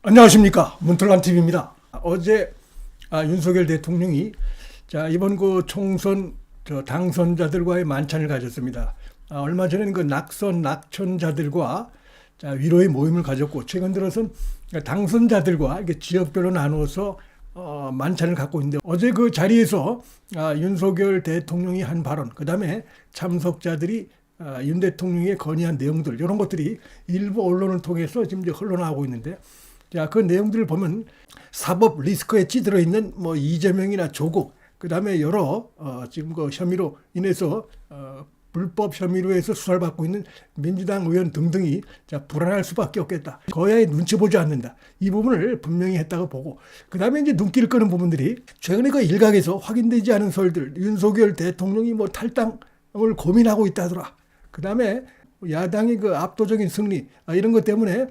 안녕하십니까 문틀란 TV입니다. 어제 아, 윤석열 대통령이 자 이번 그 총선 저 당선자들과의 만찬을 가졌습니다. 아, 얼마 전에는 그 낙선 낙천자들과 자, 위로의 모임을 가졌고 최근 들어선 당선자들과 이렇게 지역별로 나누어서 어, 만찬을 갖고 있는데 어제 그 자리에서 아, 윤석열 대통령이 한 발언, 그 다음에 참석자들이 아, 윤 대통령의 건의한 내용들 이런 것들이 일부 언론을 통해서 지금 이제 흘러나오고 있는데 자, 그 내용들을 보면 사법 리스크에 찌들어 있는 뭐 이재명이나 조국, 그 다음에 여러 어, 지금 그 혐의로 인해서 어, 불법 혐의로 해서 수사를 받고 있는 민주당 의원 등등이 자, 불안할 수밖에 없겠다. 거야에 눈치 보지 않는다. 이 부분을 분명히 했다고 보고 그 다음에 이제 눈길을 끄는 부분들이 최근에 그 일각에서 확인되지 않은 설들 윤석열 대통령이 뭐 탈당을 고민하고 있다더라. 그 다음에 야당의 그 압도적인 승리 아, 이런 것 때문에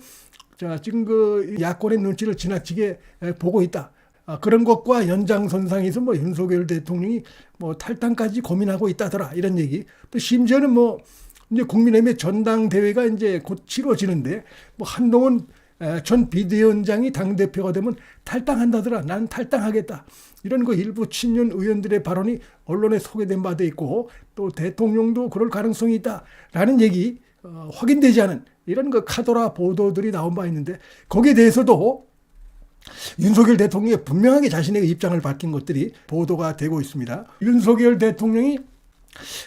자, 지금 그 야권의 눈치를 지나치게 에, 보고 있다. 아, 그런 것과 연장선상에서 뭐 윤석열 대통령이 뭐 탈당까지 고민하고 있다더라. 이런 얘기. 또 심지어는 뭐 이제 국민의힘의 전당대회가 이제 곧 치러지는데 뭐 한동훈 에, 전 비대위원장이 당대표가 되면 탈당한다더라. 난 탈당하겠다. 이런 거 일부 친윤 의원들의 발언이 언론에 소개된 바 돼 있고 또 대통령도 그럴 가능성이 있다라는 얘기 어, 확인되지 않은 이런 그 카도라 보도들이 나온 바 있는데 거기에 대해서도 윤석열 대통령이 분명하게 자신의 입장을 밝힌 것들이 보도가 되고 있습니다. 윤석열 대통령이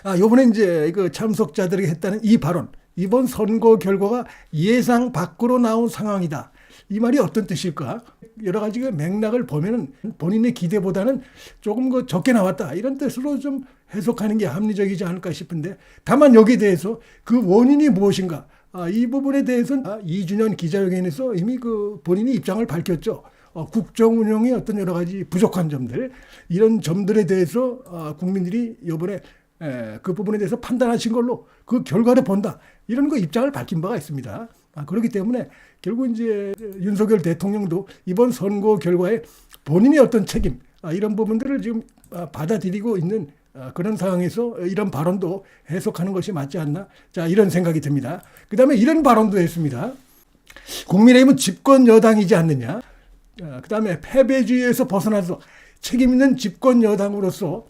아, 요번에 이제 그 참석자들이 했다는 이 발언, 이번 선거 결과가 예상 밖으로 나온 상황이다. 이 말이 어떤 뜻일까? 여러 가지 그 맥락을 보면은 본인의 기대보다는 조금 그 적게 나왔다. 이런 뜻으로 좀 해석하는 게 합리적이지 않을까 싶은데 다만 여기에 대해서 그 원인이 무엇인가? 아, 이 부분에 대해서는 아, 이준현 기자회견에서 이미 그 본인이 입장을 밝혔죠. 어, 국정 운영의 어떤 여러 가지 부족한 점들 이런 점들에 대해서 어, 국민들이 이번에 에, 그 부분에 대해서 판단하신 걸로 그 결과를 본다 이런 거 입장을 밝힌 바가 있습니다. 아, 그렇기 때문에 결국 이제 윤석열 대통령도 이번 선거 결과에 본인의 어떤 책임 아, 이런 부분들을 지금 아, 받아들이고 있는 아, 그런 상황에서 이런 발언도 해석하는 것이 맞지 않나 자 이런 생각이 듭니다. 그 다음에 이런 발언도 했습니다. 국민의힘은 집권 여당이지 않느냐. 그 다음에 패배주의에서 벗어나서 책임 있는 집권 여당으로서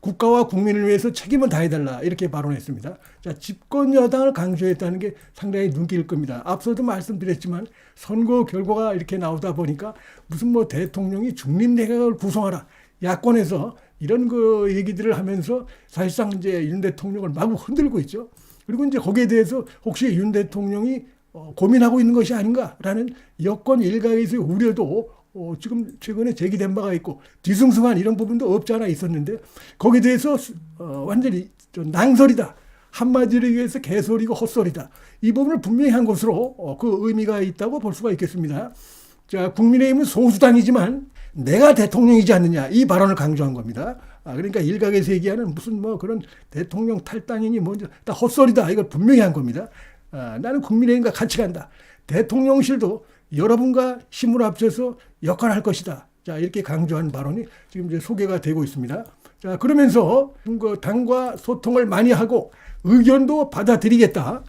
국가와 국민을 위해서 책임을 다해달라 이렇게 발언했습니다. 자 집권 여당을 강조했다는 게 상당히 눈길을 끕니다. 앞서도 말씀드렸지만 선거 결과가 이렇게 나오다 보니까 무슨 뭐 대통령이 중립 내각을 구성하라 야권에서 이런 그 얘기들을 하면서 사실상 이제 윤 대통령을 마구 흔들고 있죠. 그리고 이제 거기에 대해서 혹시 윤 대통령이 어, 고민하고 있는 것이 아닌가라는 여권 일각에서의 우려도 어, 지금 최근에 제기된 바가 있고 뒤숭숭한 이런 부분도 없지 않아 있었는데 거기에 대해서 어, 완전히 좀 낭설이다. 한마디로 얘기해서 개소리고 헛소리다. 이 부분을 분명히 한 것으로 어, 그 의미가 있다고 볼 수가 있겠습니다. 자, 국민의힘은 소수당이지만 내가 대통령이지 않느냐 이 발언을 강조한 겁니다. 아, 그러니까 일각에서 얘기하는 무슨 뭐 그런 대통령 탈당이니 뭐다 헛소리다 이걸 분명히 한 겁니다. 아, 나는 국민의힘과 같이 간다. 대통령실도 여러분과 힘을 합쳐서 역할을 할 것이다. 자, 이렇게 강조한 발언이 지금 이제 소개가 되고 있습니다. 자, 그러면서 그 당과 소통을 많이 하고 의견도 받아들이겠다.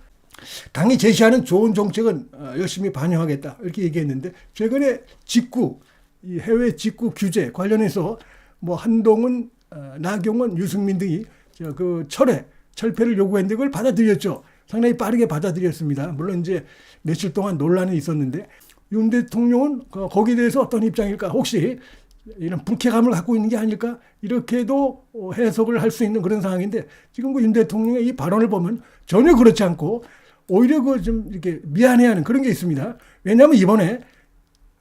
당이 제시하는 좋은 정책은 어, 열심히 반영하겠다. 이렇게 얘기했는데 최근에 직구, 이 해외 직구 규제 관련해서 뭐 한동훈, 어, 나경원, 유승민 등이 저그 철회, 철폐를 요구했는데 그걸 받아들였죠. 상당히 빠르게 받아들였습니다. 물론 이제 며칠 동안 논란이 있었는데 윤 대통령은 그 거기에 대해서 어떤 입장일까? 혹시 이런 불쾌감을 갖고 있는 게 아닐까? 이렇게도 어, 해석을 할 수 있는 그런 상황인데 지금 그 윤 대통령의 이 발언을 보면 전혀 그렇지 않고 오히려 그 좀 이렇게 미안해하는 그런 게 있습니다. 왜냐하면 이번에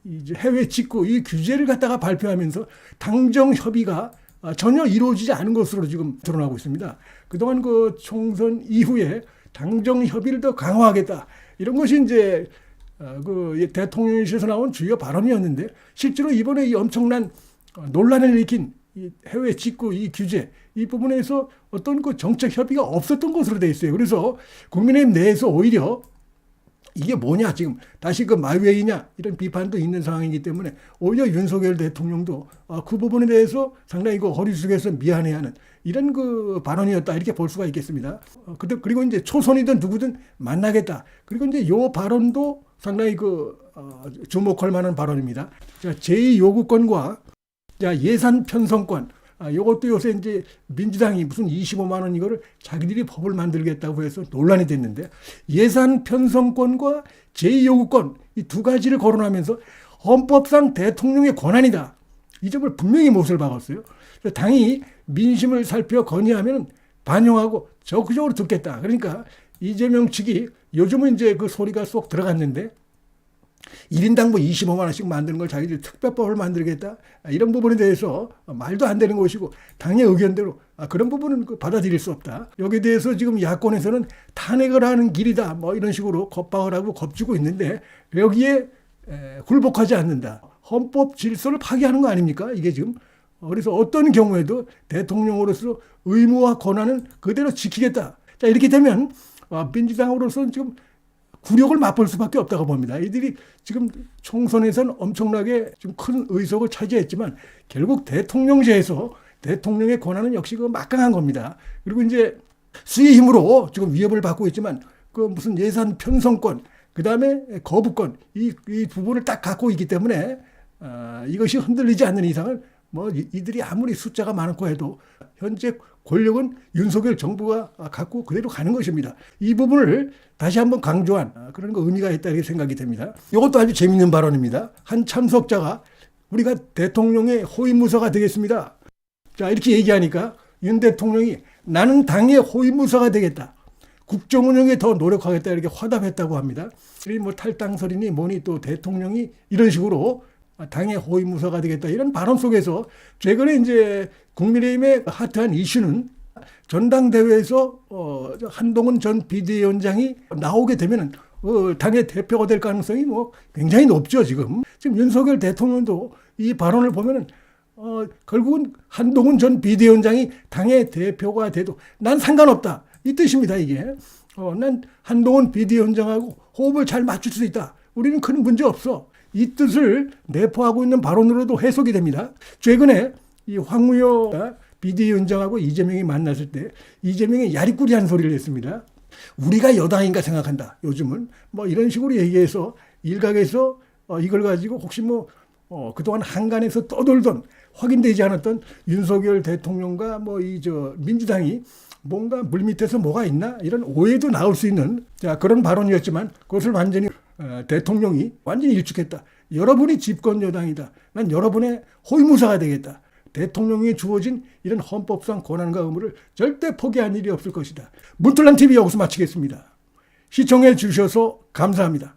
이제 해외 직구 이 규제를 갖다가 발표하면서 당정 협의가 아, 전혀 이루어지지 않은 것으로 지금 드러나고 있습니다. 그동안 그 총선 이후에 당정 협의를 더 강화하겠다 이런 것이 이제 어, 그 대통령실에서 나온 주요 발언이었는데 실제로 이번에 이 엄청난 어, 논란을 일으킨 이 해외 직구 이 규제 이 부분에서 어떤 그 정책 협의가 없었던 것으로 돼 있어요. 그래서 국민의힘 내에서 오히려 이게 뭐냐 지금 다시 그 마웨이냐 이런 비판도 있는 상황이기 때문에 오히려 윤석열 대통령도 어, 그 부분에 대해서 상당히 그 허리 숙여서 미안해하는 이런 그 발언이었다 이렇게 볼 수가 있겠습니다. 어, 그리고 이제 초선이든 누구든 만나겠다. 그리고 이제 요 발언도 상당히 그 어, 주목할 만한 발언입니다. 자, 제2 요구권과 자, 예산 편성권 아, 이것도 요새 이제 민주당이 무슨 25만 원 이거를 자기들이 법을 만들겠다고 해서 논란이 됐는데 예산 편성권과 제2요구권 이 두 가지를 거론하면서 헌법상 대통령의 권한이다. 이 점을 분명히 못을 박았어요. 당이 민심을 살펴 건의하면 반영하고 적극적으로 듣겠다. 그러니까 이재명 측이 요즘은 이제 그 소리가 쏙 들어갔는데 1인당 뭐 25만 원씩 만드는 걸 자기들이 특별법을 만들겠다. 아, 이런 부분에 대해서 말도 안 되는 것이고 당의 의견대로 아, 그런 부분은 그 받아들일 수 없다. 여기에 대해서 지금 야권에서는 탄핵을 하는 길이다. 뭐 이런 식으로 겁박을 하고 겁주고 있는데 여기에 에, 굴복하지 않는다. 헌법 질서를 파괴하는 거 아닙니까? 이게 지금 어, 그래서 어떤 경우에도 대통령으로서 의무와 권한은 그대로 지키겠다. 자 이렇게 되면 어, 민주당으로서는 지금 굴욕을 맛볼 수밖에 없다고 봅니다. 이들이 지금 총선에서는 엄청나게 좀큰 의석을 차지했지만 결국 대통령제에서 대통령의 권한은 역시 그 막강한 겁니다. 그리고 이제 수의 힘으로 지금 위협을 받고 있지만 그 무슨 예산 편성권, 그 다음에 거부권 이, 이 부분을 딱 갖고 있기 때문에 어, 이것이 흔들리지 않는 이상은 뭐 이- 이들이 아무리 숫자가 많고 해도 현재 권력은 윤석열 정부가 갖고 그대로 가는 것입니다. 이 부분을 다시 한번 강조한 아, 그런 거 의미가 있다 이렇게 생각이 됩니다. 이것도 아주 재밌는 발언입니다. 한 참석자가 우리가 대통령의 호위무사가 되겠습니다. 자 이렇게 얘기하니까 윤 대통령이 나는 당의 호위무사가 되겠다. 국정 운영에 더 노력하겠다 이렇게 화답했다고 합니다. 이뭐 탈당설이니 뭐니 또 대통령이 이런 식으로 당의 호위무사가 되겠다 이런 발언 속에서 최근에 이제 국민의힘의 핫한 이슈는 전당대회에서 어, 한동훈 전 비대위원장이 나오게 되면은 어, 당의 대표가 될 가능성이 뭐 굉장히 높죠 지금. 지금 윤석열 대통령도 이 발언을 보면은 어, 결국은 한동훈 전 비대위원장이 당의 대표가 돼도 난 상관없다. 이 뜻입니다, 이게. 어, 난 한동훈 비대위원장하고 호흡을 잘 맞출 수 있다. 우리는 큰 문제 없어. 이 뜻을 내포하고 있는 발언으로도 해석이 됩니다. 최근에 이 황우여 비대위원장하고 이재명이 만났을 때 이재명이 야리꾸리한 소리를 했습니다. 우리가 여당인가 생각한다. 요즘은 뭐 이런 식으로 얘기해서 일각에서 어, 이걸 가지고 혹시 뭐 어, 그동안 한간에서 떠돌던 확인되지 않았던 윤석열 대통령과 뭐 이 저 민주당이 뭔가 물밑에서 뭐가 있나 이런 오해도 나올 수 있는 자 그런 발언이었지만 그것을 완전히 어, 대통령이 완전히 일축했다. 여러분이 집권 여당이다. 난 여러분의 호위무사가 되겠다. 대통령이 주어진 이런 헌법상 권한과 의무를 절대 포기한 일이 없을 것이다. 문틀란 TV 여기서 마치겠습니다. 시청해 주셔서 감사합니다.